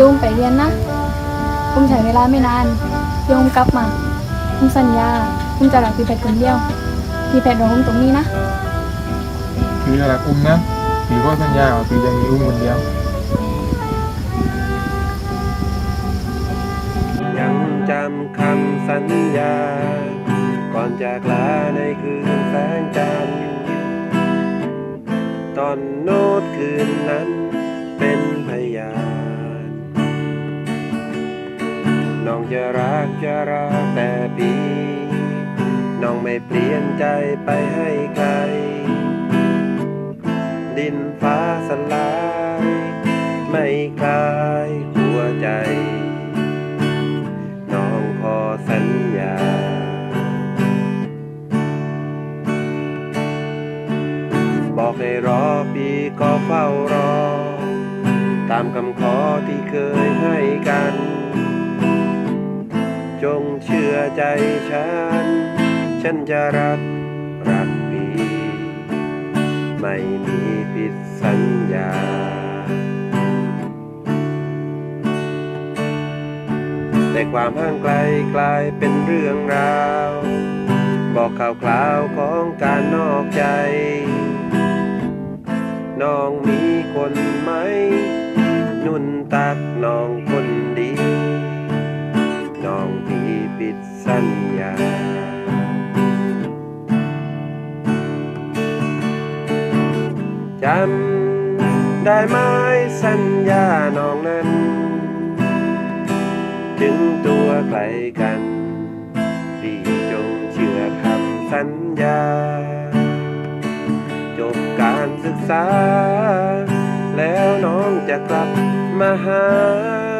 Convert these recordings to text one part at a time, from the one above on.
เพชรเดี๋ยวอุ้มไปเรียนนะอุ้มใช้เวลาไม่นานเดี๋ยวอุ้มกลับมาอุ้มสัญญาอุ้มจะรักพี่เพชรคนเดียว พี่เพชรรออุ้มตรงนี้นะคืออะไรอุ้มนะผีก็สัญญาว่าผีจะมีอุ้มคนเดียว ยังจำคำสัญญา ก่อนจากลาในคืนแสงจันทร์ตอนโน้ตคืนนั้นเป็นพยาน น้องจะรักจะรักแต่ปีน้องไม่เปลี่ยนใจไปให้ใคร ดินฟ้าสลาย ไม่คลายหัวใจ น้องขอสัญญาบอกให้รอพี่ก็เฝ้ารอ ตามคำขอที่เคยให้ อใจฉัน ฉันจะรักรักพี่ ไม่มีผิดสัญญา แต่ความห่างไกลกลายเป็นเรื่องราว บอกข่าวคราวของการนอกใจ น้องมีคนไหม นุ่นตักน้องคนดี น้องพี่ปิด สัญญา จำได้ไหมสัญญาน้องนั้น ถึงตัวไกลกันพี่จงเชื่อคำสัญญา จบการศึกษา แล้วน้องจะกลับมาหามา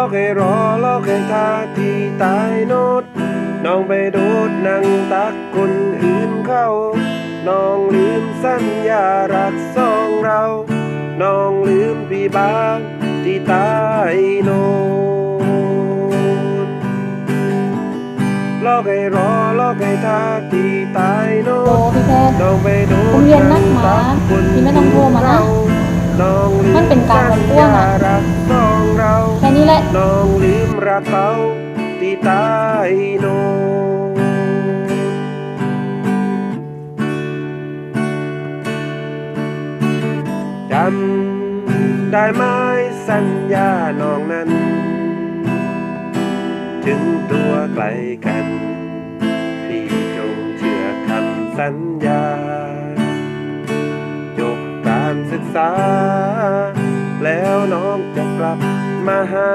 อกให้รอลอกให้ทาที่ตายโนดน้องไปโดดนั่งตักคนอื่นเข้า น้องลืมสัญญารักสองเรา น้องลืมพี่บ้าวที่ตายโนดลอกให้รอลอกให้ทาที่ตายโนโอ้ดพี่เพชรน้องไปโดดผมเรียนนักหมาพี่ไม่ต้องโทรมานะน้องลืมันเป็นการรบกวนอะ นี้แหละ น้องลืมรักเขาที่ตายโน จำได้ไหมสัญญาน้องนั้น ถึงตัวไกลกัน พี่จงเชื่อคำสัญญา จบการศึกษา แล้วน้องจะกลับ มาหา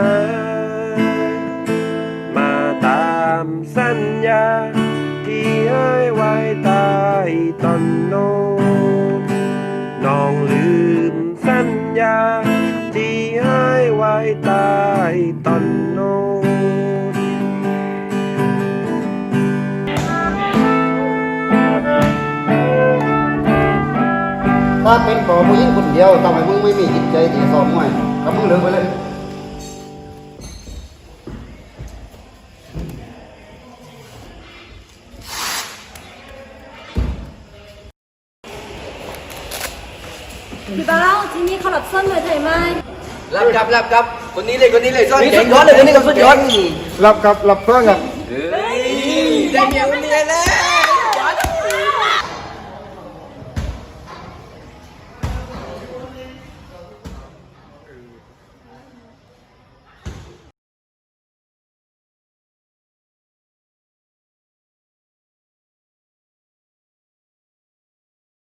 มาตามสัญญา ที่ให้ไว้ใต้ต้นโนดน้องลืมสัญญา ที่ให้ไว้ใต้ต้นโนดถ้าเป็นขอผู้หญิงคนเดียวทำไมมึงไม่มีจิตใจที่สอนมวยก็มึงเลิกไปเลย พี่เบ้าที่นี่เขาหลับซ่อนเลยใช่ไหมรับครับรับครับคนนี้เลยคนนี้เลยซ่อนเก่งยอดเลยคนนี้ก็สุดยอดรับกับรับเพื่อนกับเฮ้ยได้เมียคนนี้แล้ว